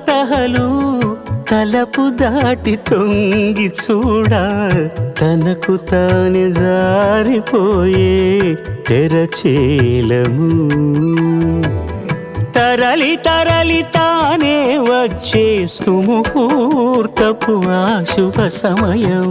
తహతహలు తలపు దాటి తొంగి చూడ తనకు తానే జారిపోయే తెరచేలము తరలి తరలి తానే వచ్చే ముహూర్తపు ఆ శుభ సమయం.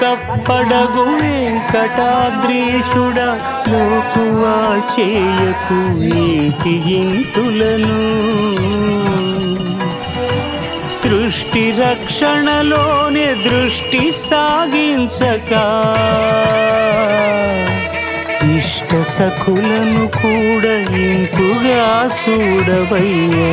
కప్పడగు వెంకటాద్రీషుడ లోకువా చేయకు నీటి ఇంతులను సృష్టి రక్షణలోనే దృష్టి సాగించక ఇష్ట సఖులను కూడా ఇంపుగా చూడవయ్యా.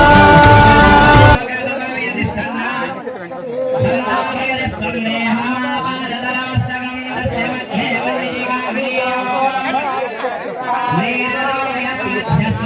వేదాయ సిద్ధ్యత